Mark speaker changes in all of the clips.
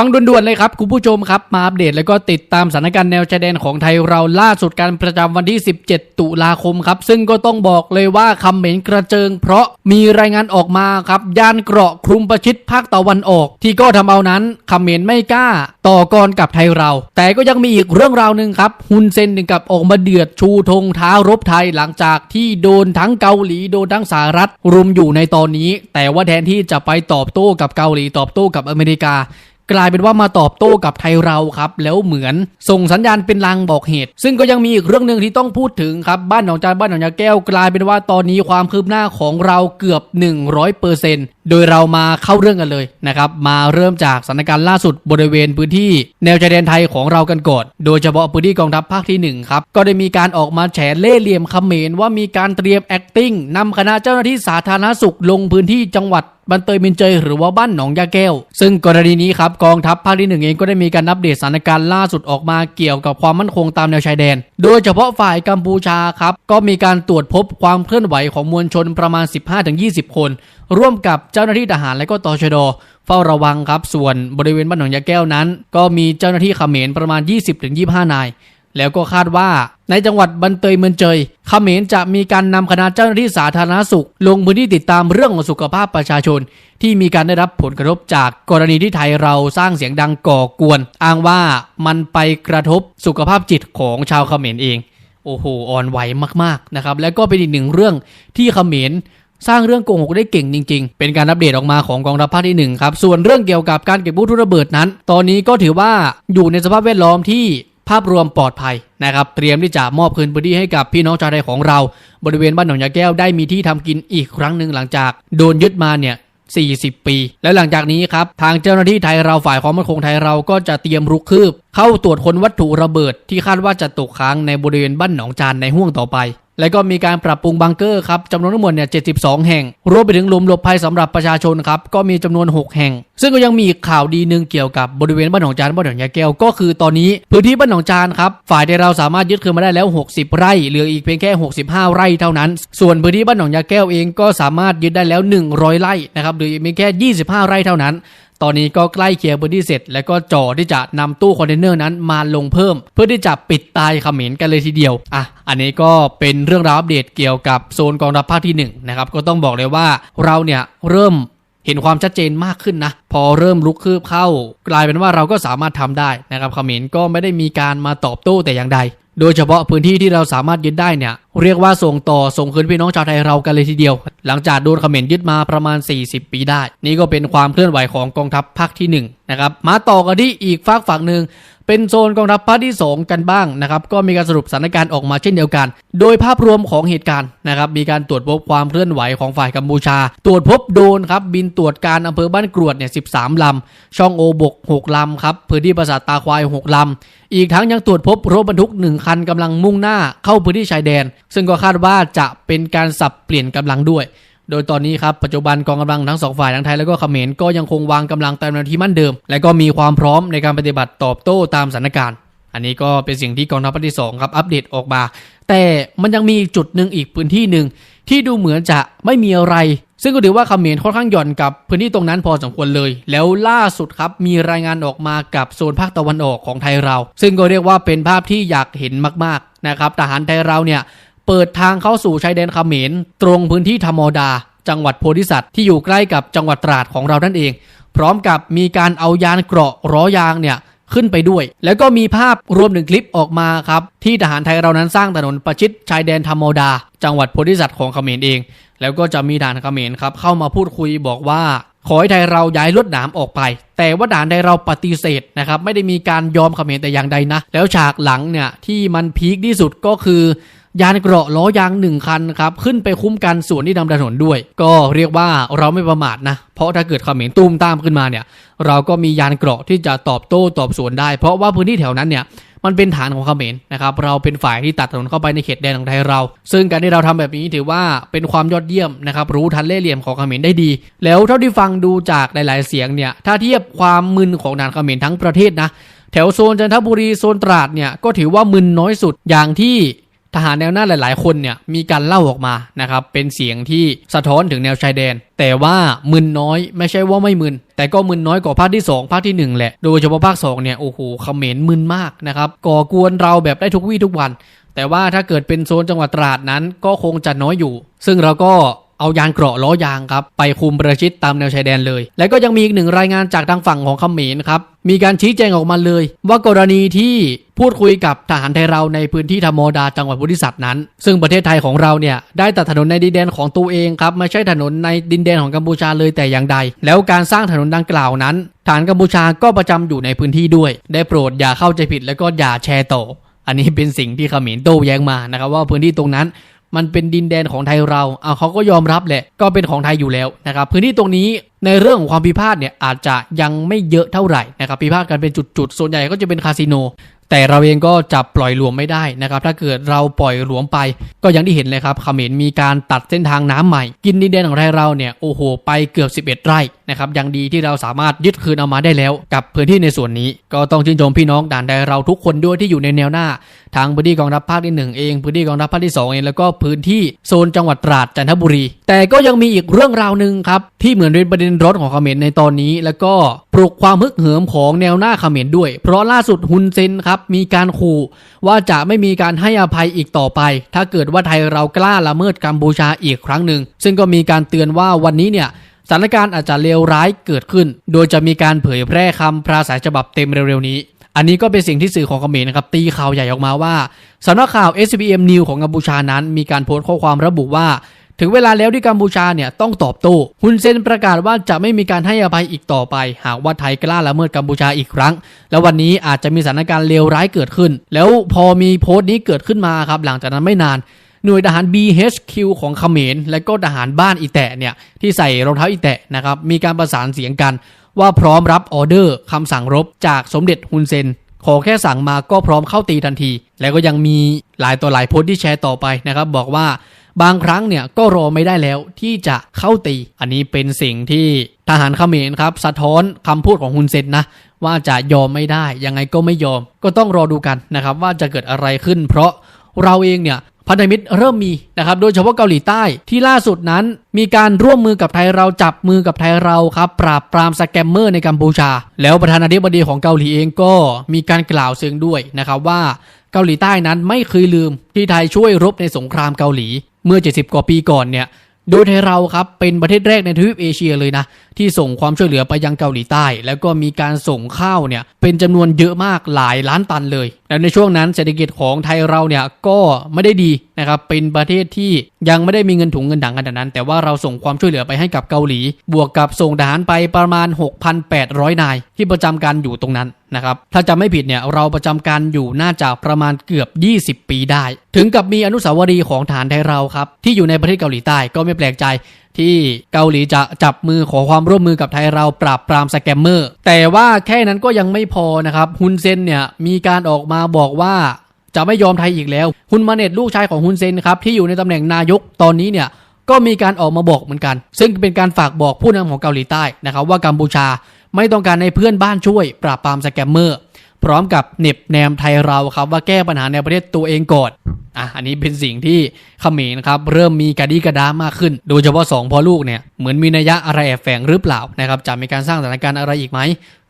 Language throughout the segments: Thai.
Speaker 1: ฟังด่วนๆเลยครับ คุณผู้ชมครับ มาอัปเดตแล้วก็ติดตามสถานการณ์แนวชายแดนของไทยเราล่าสุดการประจำวันที่ 17 ตุลาคมครับ ซึ่งก็ต้องบอกเลยว่าคำเหม็นกระเจิง เพราะมีรายงานออกมาครับ ย่านเกราะคลุมประชิดภาคตะวันออก ที่ก็ทำเอานั้นคำเหม็นไม่กล้า ต่อกรกับไทยเรา แต่ก็ยังมีอีกเรื่องราวหนึ่งครับฮุนเซนถึงกับออกมาเดือดชูธงท้ารบไทยหลังจากที่โดนทั้งเกาหลีโดนทั้งสหรัฐรุมอยู่ในตอนนี้ แต่ว่าแทนที่จะไปตอบโต้กับเกาหลีตอบโต้กับอเมริกา กลายเป็นว่ามาตอบโต้กับไทยเราครับแล้วเหมือนส่งสัญญาณเป็นลางบอกเหตุ ซึ่งก็ยังมีอีกเรื่องหนึ่งที่ต้องพูดถึงครับบ้านหนองจานบ้านหนองยาแก้วกลายเป็นว่าตอนนี้ความคืบหน้าของเราเกือบ 100%โดยเรามาเข้าเรื่องกันเลยนะครับมาเริ่มจากสถานการณ์ล่าสุดบริเวณพื้นที่ แนวชายแดนไทยของเรากันก่อนโดยเฉพาะพื้นที่กองทัพภาคที่1ครับก็ได้มีการออกมาแฉเล่ห์เหลี่ยมเขมรว่ามีการเตรียม acting นำคณะเจ้าหน้าที่สาธารณสุขลงพื้นที่จังหวัด บันเตยมินเจยหรือว่าบ้านหนองยาแก้ว ซึ่งกรณีนี้ครับกองทัพภาคที่หนึ่งเองก็ได้มีการอัปเดตสถานการณ์ล่าสุดออกมาเกี่ยวกับความมั่นคงตามแนวชายแดน โดยเฉพาะฝ่ายกัมพูชาครับก็มีการตรวจพบความเคลื่อนไหวของมวลชนประมาณ 15-20 คน ร่วมกับเจ้าหน้าที่ทหารและก็ตชดเฝ้าระวังครับส่วนบริเวณบ้านหนองยาแก้วนั้น ก็มีเจ้าหน้าที่ขเขมรประมาณ 20-25 นาย แล้วก็คาดว่า ในจังหวัดบันเตยเมืองเจยเขมรจะมีการนำคณะเจ้าหน้าที่สาธารณสุข ลงพื้นที่ติดตามเรื่องของสุขภาพประชาชน ที่มีการได้รับผลกระทบจากกรณีที่ไทยเราสร้างเสียงดังก่อกวน อ้างว่ามันไปกระทบสุขภาพจิตของชาวเขมรเอง โอ้โหอ่อนไหวมากๆนะครับ และก็เป็นอีกหนึ่งเรื่องที่เขมรสร้างเรื่องโกหกได้เก่งจริง ๆ เป็นการอัปเดตออกมาของกองทัพภาคที่หนึ่งครับ ส่วนเรื่องเกี่ยวกับการเก็บวัตถุระเบิดนั้น ตอนนี้ก็ถือว่าอยู่ในสภาพแวดล้อมที่ ภาพรวมปลอดภัยนะครับ เตรียมที่จะมอบคืนพื้นที่ให้กับพี่น้องชาวไทยของเรา บริเวณบ้านหนองยาแก้วได้มีที่ทำกินอีกครั้งหนึ่งหลังจากโดนยึดมาเนี่ย40 ปี และหลังจากนี้ครับ ทางเจ้าหน้าที่ไทยเราฝ่ายความมั่นคงไทยเราก็จะเตรียมรุกคืบ เข้าตรวจค้นวัตถุระเบิดที่คาดว่าจะตกค้างในบริเวณบ้านหนองจานในห่วงต่อไป และก็มีการปรับปรุงบังเกอร์ครับจำนวนทั้งหมดเนี่ย72 แห่ง รวมไปถึงหลุมหลบภัยสำหรับประชาชนครับก็มีจำนวน 6 แห่ง ซึ่งก็ยังมีข่าวดีหนึ่งเกี่ยวกับบริเวณบ้านหนองจานบ้านหนองยาแก้วก็คือตอนนี้พื้นที่บ้านหนองจานครับฝ่ายที่เราสามารถยึดคืนมาได้แล้ว 60 ไร่เหลืออีกเพียงแค่ 65 ไร่เท่านั้น ส่วนพื้นที่บ้านหนองยาแก้วเองก็สามารถยึดได้แล้ว 100 ไร่นะครับหลืออีกเพียงแค่ 25 ไร่เท่านั้น ตอนนี้ก็ใกล้เคลียร์พื้นที่เสร็จ แล้วก็จ่อที่จะนำตู้คอนเทนเนอร์นั้นมาลงเพิ่ม เพื่อที่จะปิดตายเขมรกันเลยทีเดียวอะอันนี้ก็เป็นเรื่องราวอัปเดตเกี่ยวกับโซนกองทัพภาคที่หนึ่งนะครับก็ต้องบอกเลยว่าเราเนี่ยเริ่มเห็นความชัดเจนมากขึ้นนะ พอเริ่มลุกคืบเข้า กลายเป็นว่าเราก็สามารถทำได้นะครับเขมรก็ไม่ได้มีการมาตอบโต้แต่อย่างใด โดยเฉพาะพื้นที่ที่เราสามารถยึดได้เนี่ยเรียกว่าส่งต่อส่งคืนพี่น้องชาวไทยเรากันเลยทีเดียว หลังจากโดนเขมรยึดมาประมาณ 40 ปีได้ นี่ก็เป็นความเคลื่อนไหวของกองทัพภาคที่1นะครับมาต่อกันที่อีกฝากฝั่งหนึ่ง เป็นโซนกองทัพภาคที่ 2 กันบ้างนะครับก็มีการสรุปสถานการณ์ออกมาเช่นเดียวกัน โดยภาพรวมของเหตุการณ์นะครับมีการตรวจพบความเคลื่อนไหวของฝ่ายกัมพูชา ตรวจพบโดนครับบินตรวจการอำเภอบ้านกรวดเนี่ย13ลำ ช่องโอบก 6 ลำครับพื้นที่ปราสาทตาควาย 6 ลำ อีกทั้งยังตรวจพบรถบรรทุก 1 คันกำลังมุ่งหน้าเข้าพื้นที่ชายแดน ซึ่งก็คาดว่าจะเป็นการสับเปลี่ยนกำลังด้วย โดยตอนนี้ครับปัจจุบันกองกำลังทั้งสองฝ่ายทั้งไทยและก็เขมรก็ยังคงวางกำลังตามแนวที่มั่นเดิม และก็มีความพร้อมในการปฏิบัติตอบโต้ตามสถานการณ์ อันนี้ก็เป็นสิ่งที่กองทัพภาคที่สองครับอัปเดตออกมา แต่มันยังมีอีกจุดหนึ่งอีกพื้นที่หนึ่งที่ดูเหมือนจะไม่มีอะไร ซึ่งก็ถือว่าเขมรค่อนข้างหย่อนกับพื้นที่ตรงนั้นพอสมควรเลย แล้วล่าสุดครับมีรายงานออกมากับโซนภาคตะวันออกของไทยเรา ซึ่งก็เรียกว่าเป็นภาพที่อยากเห็นมากๆนะครับทหารไทยเราเนี่ย เปิดทางเข้าสู่ชายแดนเขมร ตรงพื้นที่ธรรมดา จังหวัดโพธิสัตว์ที่อยู่ใกล้กับจังหวัดตราดของเรานั่นเอง พร้อมกับมีการเอายานเกราะล้อยางเนี่ยขึ้นไปด้วย แล้วก็มีภาพรวมถึงคลิปออกมาครับ ที่ทหารไทยเรานั้นสร้างถนนประชิดชายแดนธรรมดา จังหวัดโพธิสัตว์ของเขมรเอง แล้วก็จะมีด่านเขมรครับเข้ามาพูดคุยบอกว่าขอให้ไทยเราย้ายลวดหนามออกไป แต่ว่าด่านไทยเราปฏิเสธนะครับไม่ได้มีการยอมเขมรแต่อย่างใดนะ แล้วฉากหลังเนี่ยที่มันพีคที่สุดก็คือ ยานเกราะล้อยางหนึ่งคันครับขึ้นไปคุ้มกันส่วนที่ทำถนนด้วย ก็เรียกว่าเราไม่ประมาทนะ เพราะถ้าเกิดเขมรตุ้มตามขึ้นมาเนี่ย เราก็มียานเกราะที่จะตอบโต้ตอบสวนได้ เพราะว่าพื้นที่แถวนั้นเนี่ยมันเป็นฐานของเขมรนะครับ เราเป็นฝ่ายที่ตัดถนนเข้าไปในเขตแดนของไทยเรา ซึ่งการที่เราทำแบบนี้ถือว่าเป็นความยอดเยี่ยมนะครับ รู้ทันเล่เหลี่ยมของเขมรได้ดี แล้วเท่าที่ฟังดูจากหลาย ๆ เสียงเนี่ย ถ้าเทียบความมึนของด่านเขมรทั้งประเทศนะ แถวโซนจันทบุรีโซนตราดเนี่ยก็ถือว่ามึนน้อยสุดอย่างที่ ทหารแนวหน้าหลาย ๆ คนเนี่ยมีการเล่าออกมานะครับเป็นเสียงที่สะท้อนถึงแนวชายแดน แต่ว่ามึนน้อยไม่ใช่ว่าไม่มึน แต่ก็มึนน้อยกว่าภาคที่ 2 ภาคทีหนึ่1 แหละ โดยเฉพาะภาค2เนี่ยโอ้โหเขมรมึนมากนะครับก่อกวนเราแบบได้ทุกวี่ทุกวัน แต่ว่าถ้าเกิดเป็นโซนจังหวัดตราดนั้นก็คงจะน้อยอยู่ ซึ่งเราก็ เอายางเกราะล้อยางครับไปคุมประชิดตามแนวชายแดนเลย และก็ยังมีอีกหนึ่งรายงานจากทางฝั่งของเขมรครับมีการชี้แจงออกมาเลย ว่ากรณีที่พูดคุยกับทหารไทยเราในพื้นที่ธรรมดาจังหวัดบุรีสัตว์นั้น ซึ่งประเทศไทยของเราเนี่ยได้ตัดถนนในดินแดนของตัวเองครับไม่ใช่ถนนในดินแดนของกัมพูชาเลยแต่อย่างใด แล้วการสร้างถนนดังกล่าวนั้นฐานกัมพูชาก็ประจำอยู่ในพื้นที่ด้วย ได้โปรดอย่าเข้าใจผิดแล้วก็อย่าแชร์ต่ออันนี้เป็นสิ่งที่เขมรโต้แย้งมานะครับว่าพื้นที่ตรงนั้น มันเป็นดินแดนของไทยเราเอาเขาก็ยอมรับแหละ ก็เป็นของไทยอยู่แล้วนะครับ พื้นที่ตรงนี้ในเรื่องของความพิพาทเนี่ยอาจจะยังไม่เยอะเท่าไหร่นะครับพิพาทกันเป็นจุดๆ ส่วนใหญ่ก็จะเป็นคาสิโน แต่เราเองก็จับปล่อยหลวมไม่ได้นะครับ ถ้าเกิดเราปล่อยหลวมไป ก็อย่างที่เห็นเลยครับเขมรมีการตัดเส้นทางน้ำใหม่ กินดินแดนของไทยเราเนี่ยโอ้โหไปเกือบ 11 ไร่ นะครับยังดีที่เราสามารถยึดคืนเอามาได้แล้ว กับพื้นที่ในส่วนนี้ ก็ต้องชื่นชมพี่น้องด่านใดเราทุกคนด้วยที่อยู่ในแนวหน้า ทางพื้นที่กองทัพภาคที่1เองพื้นที่กองทัพภาคที่2เองแล้วก็พื้นที่โซนจังหวัดตราดจันทบุรี แต่ก็ยังมีอีกเรื่องราวหนึ่งครับที่เหมือนเป็นประเด็นร้อนของเขมรในตอนนี้ แล้วก็ปลุกความฮึกเหิมของแนวหน้าเขมรด้วย เพราะล่าสุดฮุนเซนครับมีการขู่ว่าจะไม่มีการให้อภัยอีกต่อไป ถ้าเกิดว่าไทยเรากล้าละเมิดกัมพูชาอีกครั้งหนึ่งซึ่งก็มีการเตือนว่าวันนี้เนี่ย สถานการณ์อาจจะเลวร้ายเกิดขึ้น โดยจะมีการเผยแพร่คำปราศัยฉบับเต็มเร็วๆนี้ อันนี้ก็เป็นสิ่งที่สื่อของเขมรนะครับตีข่าวใหญ่ออกมาว่าสำนักข่าว SBM News ของกัมพูชานั้น มีการโพสต์ข้อความระบุว่าถึงเวลาแล้วที่กัมพูชาเนี่ยต้องตอบโต้ฮุนเซนประกาศว่าจะไม่มีการให้อภัยอีกต่อไป หากว่าไทยกล้าละเมิดกัมพูชาอีกครั้ง แล้ววันนี้อาจจะมีสถานการณ์เลวร้ายเกิดขึ้น แล้วพอมีโพสต์นี้เกิดขึ้นมาครับหลังจากนั้นไม่นาน หน่วยทหาร BHQ ของเขมร และก็ทหารบ้านอีแตะเนี่ยที่ใส่รองเท้าอีแตะนะครับมีการประสานเสียงกัน ว่าพร้อมรับออเดอร์คำสั่งรบจากสมเด็จฮุนเซนขอแค่สั่งมาก็พร้อมเข้าตีทันที แล้วก็ยังมีหลายต่อหลายโพสต์ที่แชร์ต่อไปนะครับ บอกว่าบางครั้งเนี่ยก็รอไม่ได้แล้วที่จะเข้าตี อันนี้เป็นสิ่งที่ทหารเขมรครับ สะท้อนคำพูดของฮุนเซนนะ ว่าจะยอมไม่ได้ ยังไงก็ไม่ยอม ก็ต้องรอดูกันนะครับ ว่าจะเกิดอะไรขึ้น เพราะเราเองเนี่ย พันธมิตรเริ่มมีนะครับโดยเฉพาะเกาหลีใต้ที่ล่าสุดนั้น มีการร่วมมือกับไทยเราจับมือกับไทยเราครับปราบปรามสแกมเมอร์ในกัมพูชา แล้วประธานาธิบดีของเกาหลีเองก็มีการกล่าวซึ่งด้วยนะครับว่าเกาหลีใต้นั้นไม่เคยลืมที่ไทยช่วยรบในสงครามเกาหลีเมื่อ 70 กว่าปีก่อนเนี่ยโดยไทยเราครับเป็นประเทศแรกในทวีปเอเชียเลยนะ ที่ส่งความช่วยเหลือไปยังเกาหลีใต้ แล้วก็มีการส่งข้าวเนี่ยเป็นจำนวนเยอะมากหลายล้านตันเลย และในช่วงนั้นเศรษฐกิจของไทยเราเนี่ยก็ไม่ได้ดีนะครับเป็นประเทศที่ยังไม่ได้มีเงินถุงเงินถังขนาดนั้น แต่ว่าเราส่งความช่วยเหลือไปให้กับเกาหลี บวกกับส่งทหารไปประมาณ 6,800 นาย ที่ประจำการอยู่ตรงนั้นนะครับถ้าจำไม่ผิดเนี่ยเราประจำการอยู่น่าจะประมาณเกือบ 20 ปีได้ ถึงกับมีอนุสาวรีย์ของฐานไทยเราครับที่อยู่ในประเทศเกาหลีใต้ก็ไม่แปลกใจ ที่เกาหลีจะจับมือขอความร่วมมือกับไทยเราปราบปรามสแกมเมอร์ แต่ว่าแค่นั้นก็ยังไม่พอนะครับฮุนเซนเนี่ยมีการออกมาบอกว่าจะไม่ยอมไทยอีกแล้วฮุนมาเน็ตลูกชายของฮุนเซนครับที่อยู่ในตำแหน่งนายกตอนนี้เนี่ยก็มีการออกมาบอกเหมือนกัน ซึ่งเป็นการฝากบอกผู้นำของเกาหลีใต้นะครับว่ากัมพูชาไม่ต้องการให้เพื่อนบ้านช่วย ปราบปรามสแกมเมอร์ พร้อมกับเน็บแนมไทยเราครับว่าแก้ปัญหาในประเทศตัวเองก่อน อะอันนี้เป็นสิ่งที่เขมรครับเริ่มมีกระดีกระดามากขึ้น โดยเฉพาะสองพ่อลูกเนี่ยเหมือนมีนัยยะอะไรแอบแฝงหรือเปล่านะครับจะมีการสร้างสถานการณ์อะไรอีกไหม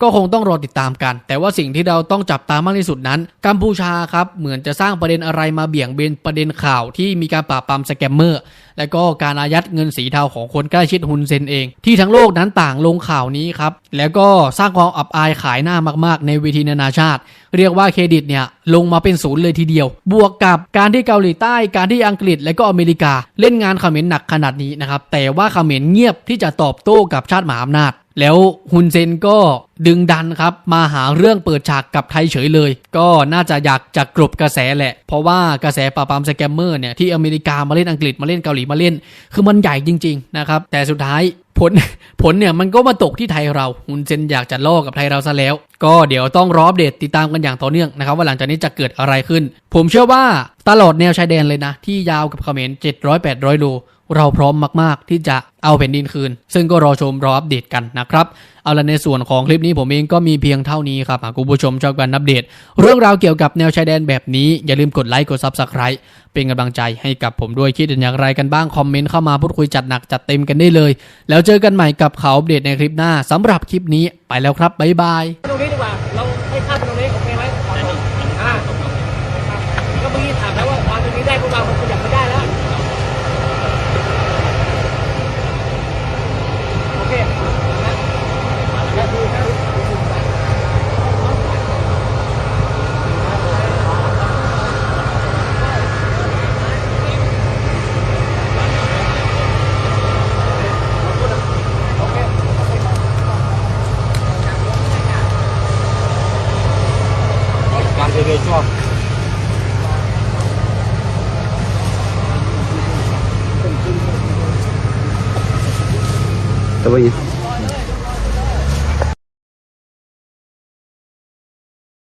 Speaker 1: ก็คงต้องรอติดตามกัน แต่ว่าสิ่งที่เราต้องจับตามากที่สุดนั้น กัมพูชาครับเหมือนจะสร้างประเด็นอะไรมาเบี่ยงเบนประเด็นข่าวที่มีการปราบปรามสแกมเมอร์ และก็การอายัดเงินสีเทาของคนใกล้ชิดฮุนเซนเอง ที่ทั้งโลกนั้นต่างลงข่าวนี้ครับแล้วก็สร้างความอับอายขายหน้ามาก ๆ ในเวทีนานาชาติเรียกว่าเครดิตเนี่ยลงมาเป็นศูนย์เลยทีเดียว บวกกับการที่เกาหลีใต้ การที่อังกฤษและก็อเมริกา เล่นงานเขมรหนักขนาดนี้นะครับ แต่ว่าเขมรเงียบที่จะตอบโต้กับชาติมหาอำนาจ แล้วฮุนเซนก็ดึงดันครับ มาหาเรื่องเปิดฉากกับไทยเฉยเลย ก็น่าจะอยากจะกลบกระแสแหละ เพราะว่ากระแสปราบปรามสแกมเมอร์เนี่ยที่อเมริกามาเล่นอังกฤษมาเล่นเกาหลีมาเล่น คือมันใหญ่จริง ๆ นะครับ แต่สุดท้ายผลผลเนี่ยมันก็มาตกที่ไทยเราฮุนเซนอยากจะล่อกับไทยเราซะแล้ว ก็เดี๋ยวต้องรออัปเดตติดตามกันอย่างต่อเนื่องนะครับว่าหลังจากนี้จะเกิดอะไรขึ้น ผมเชื่อว่าตลอดแนวชายแดนเลยนะ ที่ยาวกับเขมร700-800โล เราพร้อมมาก ๆ ที่จะเอาแผ่นดินคืน ซึ่งก็รอชมรออัปเดตกันนะครับ เอาละในส่วนของคลิปนี้ผมเองก็มีเพียงเท่านี้ครับหากคุณผู้ชมชอบการอัปเดต เรื่องราวเกี่ยวกับแนวชายแดนแบบนี้ อย่าลืมกดไลค์กด Subscribe เป็นกำลังใจให้กับผมด้วยคิดเห็นอย่างไรกันบ้าง คอมเมนต์เข้ามาพูดคุยจัดหนักจัดเต็มกันได้เลย แล้วเจอกันใหม่กับข่าวอัปเดตในคลิปหน้าสำหรับคลิปนี้ไปแล้วครับบ๊ายบาย
Speaker 2: ตรงนี้ดีกว่าเราให้ข้ามตรงนี้